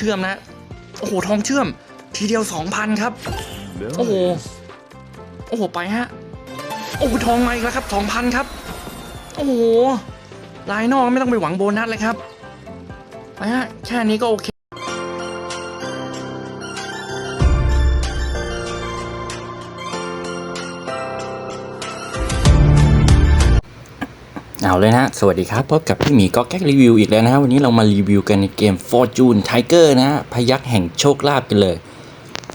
เชื่อมนะ โอ้โหทองเชื่อม ทีเดียวสองพันครับ โอ้โห โอ้โหไปฮะ โอ้โหทองมาอีกแล้วครับสองพันครับ โอ้โหลายนอกไม่ต้องไปหวังโบนัสเลยครับไปฮะแค่นี้ก็โอเค เอาเลยนะสวัสดีครับ พบกับพี่หมีก็แก๊กรีวิวอีกแล้วนะฮะวันนี้เรามารีวิวกันในเกม Fortune Tiger นะฮะพยักแห่งโชคลาภกันเลย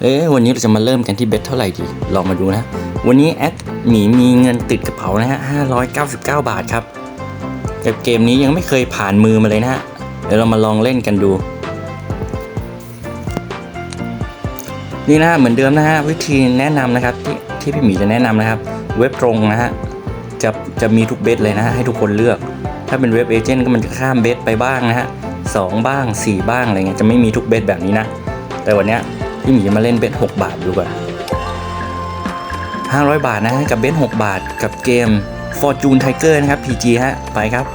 เอ๊ะวันนี้เราจะมาเริ่มกันที่เบ็ดเท่าไหร่ดี ลองมาดูนะ วันนี้แอดหมีมีเงินติดกระเป๋านะฮะ599 บาทครับกับเกมนี้ยังไม่เคยผ่านมือมาเลยนะฮะเดี๋ยวเรามาลองเล่นกันดู นี่นะเหมือนเดิมนะฮะวิธีแนะนำนะครับที่ที่พี่หมีจะแนะนำนะครับ เว็บตรงนะฮะ จะจะมีทุกเบสเลยนะฮะให้ทุกคนเลือก ถ้าเป็นเว็บเอเจนต์ก็มันจะข้ามเบสไปบ้างนะฮะสองบ้างสี่บ้างอะไรเงี้ยจะไม่มีทุกเบสแบบนี้นะ แต่วันเนี้ยพี่หมีจะมาเล่นเบสหกบาทดูก่อนห้าร้อยบาทนะฮะกับเบสหกบาทกับเกม Fortune Tiger นะครับ PG ฮะไปครับ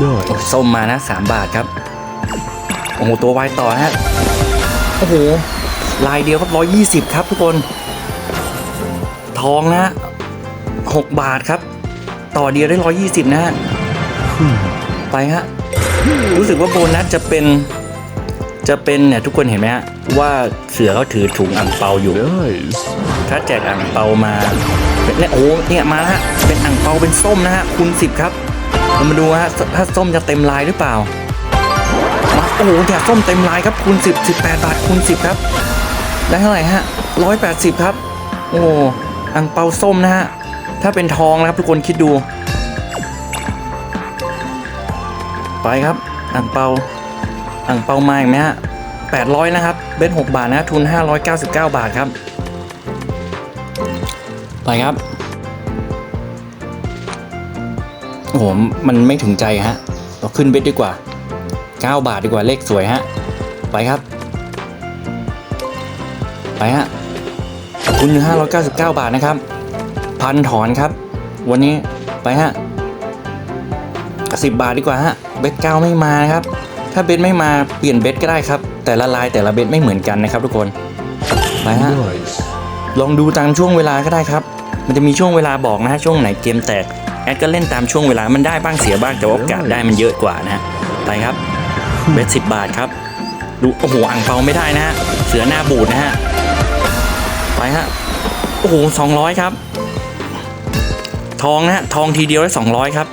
Nice. โอ้ส้มมานะสามบาทครับโอ้โหตัววายต่อนะฮะโอ้โหลายเดียวครับร้อยยี่สิบครับทุกคน ทองนะ ฮะหกบาทครับ ต่อเดียวได้ร้อยยี่สิบนะฮะไปฮะ รู้สึกว่าโบนัสจะเป็น จะเป็นเนี่ยทุกคนเห็นไหมฮะ ว่าเสือเขาถือถุงอ่างเปาอยู่ Nice. ถ้าแจกอ่างเปามาเนี่ยโอ้เนี่ยมาแล้วฮะเป็นอ่างเปาเป็นส้มนะฮะคูณสิบครับเรามาดูฮะถ้าส้มจะเต็มลายหรือเปล่ามาโอ้โหเนี่ยส้มเต็มลายครับคูณสิบสิบแปดบาทคูณสิบครับได้เท่าไหร่ฮะร้อยแปดสิบครับ โอ้อ่างเปาส้มนะฮะ ถ้าเป็นทองนะครับทุกคนคิดดู ไปครับอ่างเปาอ่างเปามาอีกไหมฮะแปดร้อยนะครับ เบนหกบาทนะทุนห้าร้อยเก้าสิบเก้าบาทครับ ไปครับโอ้โหมันไม่ถึงใจฮะเราขึ้นเบ็ดดีกว่า 9 บาทดีกว่าเลขสวยฮะ ไปครับ ไปฮะคุณอยู่599บาทนะครับ พันถอนครับ วันนี้ไปฮะสิบบาทดีกว่าฮะเบ็ดเก้าไม่มานะครับ ถ้าเบ็ดไม่มาเปลี่ยนเบ็ดก็ได้ครับ แต่ละลายแต่ละเบ็ดไม่เหมือนกันนะครับทุกคนไปฮะ Nice. ลองดูตามช่วงเวลาก็ได้ครับ มันจะมีช่วงเวลาบอกนะฮะช่วงไหนเกมแตกแอดก็เล่นตามช่วงเวลามันได้บ้างเสียบ้างแต่ว่าโอกาสได้มันเยอะกว่านะฮะไปครับเบ็ดสิบบาทครับ ดูโอ้โหอ่างเปาไม่ได้นะฮะเสือหน้าบูดนะฮะไปฮะโอ้โหสองร้อยครับ ทองนะฮะ ทองทีเดียวได้สองร้อยครับ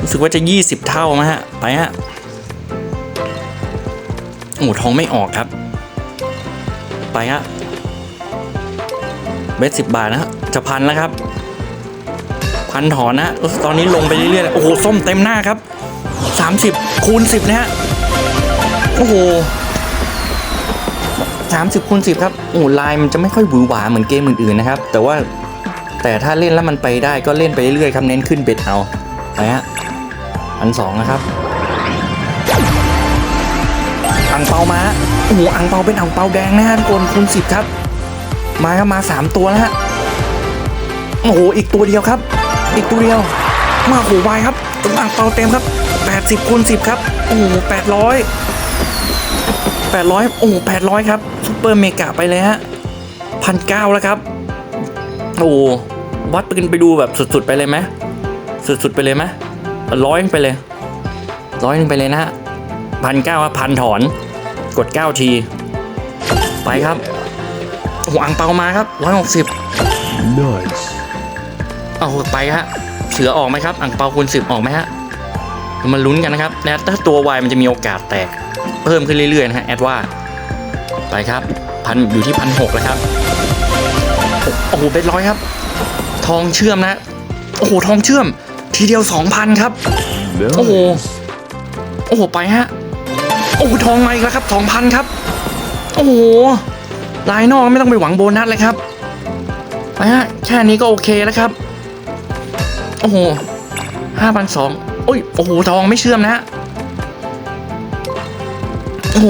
รู้สึกว่าจะยี่สิบเท่านะฮะ ไปฮะ โอ้ทองไม่ออกครับ ไปฮะ เบ็ดสิบบาทนะฮะ จะพันแล้วครับ พันถอนนะตอนนี้ลงไปเรื่อยๆ โอ้โห ส้มเต็มหน้าครับสามสิบคูณสิบนะฮะ โอ้โหสามสิบคูณสิบครับ โอ้โหลายมันจะไม่ค่อยหวือหวาเหมือนเกมอื่นๆนะครับ แต่ว่า แต่ถ้าเล่นแล้วมันไปได้ก็เล่นไปเรื่อยๆครับเน้นขึ้นเบ็ดเอาไปฮะพันสองนะครับอังเปามาโอ้โหอังเปาเป็นอังเปาแดงนะฮะทุกคนคูณสิบครับ มาครับมาสามตัวแล้วฮะโอ้โหอีกตัวเดียวครับ อีกตัวเดียว มาโหวายครับตัวอ่างเปาเต็มครับแปดสิบคูณสิบครับโอ้โหแปดร้อยแปดร้อยโอ้โหแปดร้อยครับซุปเปอร์เมกะไปเลยฮะพันเก้าแล้วครับ โอ้โหวัดไปกันไปดูแบบสุดๆไปเลยไหมสุดๆไปเลยไหมร้อยไปเลยร้อยนึงไปเลยนะฮะพันเก้าพันถอน กดเก้าที ไปครับโอ้โหอังเปามาครับร้อยหกสิบ Nice. เอาไปฮะเสือออกไหมครับอังเปาคูณสิบออกไหมฮะเรามาลุ้นกันนะครับนะถ้าตัววายมันจะมีโอกาสแตก เพิ่มขึ้นเรื่อยๆนะฮะแอดว่า ไปครับพันอยู่ที่พันหกแล้วครับ โอ้โหเป็นร้อยครับ ทองเชื่อมนะ โอ้โหทองเชื่อม ทีเดียวสองพันครับ Nice. โอ้โห โอ้โหไปฮะ โอ้โหทองมาอีกแล้วครับสองพันครับ โอ้โหลายนอกไม่ต้องไปหวังโบนัสเลยครับไปฮะแค่นี้ก็โอเคแล้วครับ โอ้โหห้าพันสองโอ้ยโอ้โหทองไม่เชื่อมนะฮะโอ้โห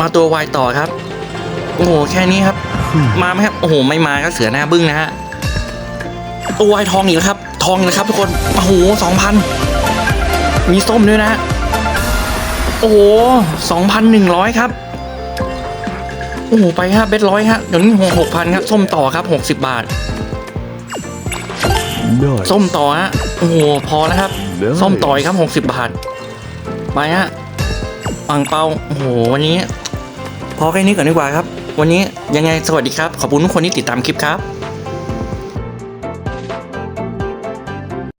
มาตัววายต่อครับ โอ้โหแค่นี้ครับ มาไหมครับ โอ้โห ไม่มาก็เสือหน้าบึ้งนะฮะตัววายทองอีกแล้วครับ ทองอีกแล้วครับทุกคน โอ้โหสองพัน มีส้มด้วยนะฮะโอ้โหสองพันหนึ่งร้อยครับ โอ้โห ไปฮะเบ็ดร้อยฮะเดี๋ยวนี้หกพันครับ ส้มต่อครับหกสิบบาท Nice. ส้มต่อฮะ โอ้โห พอแล้วครับ Nice ส้มต่อยครับหกสิบบาท ไปฮะอ่างเปาโอ้โห วันนี้ พอแค่นี้ก่อนดีกว่าครับ วันนี้ยังไงสวัสดีครับ ขอบคุณทุกคนที่ติดตามคลิปครับ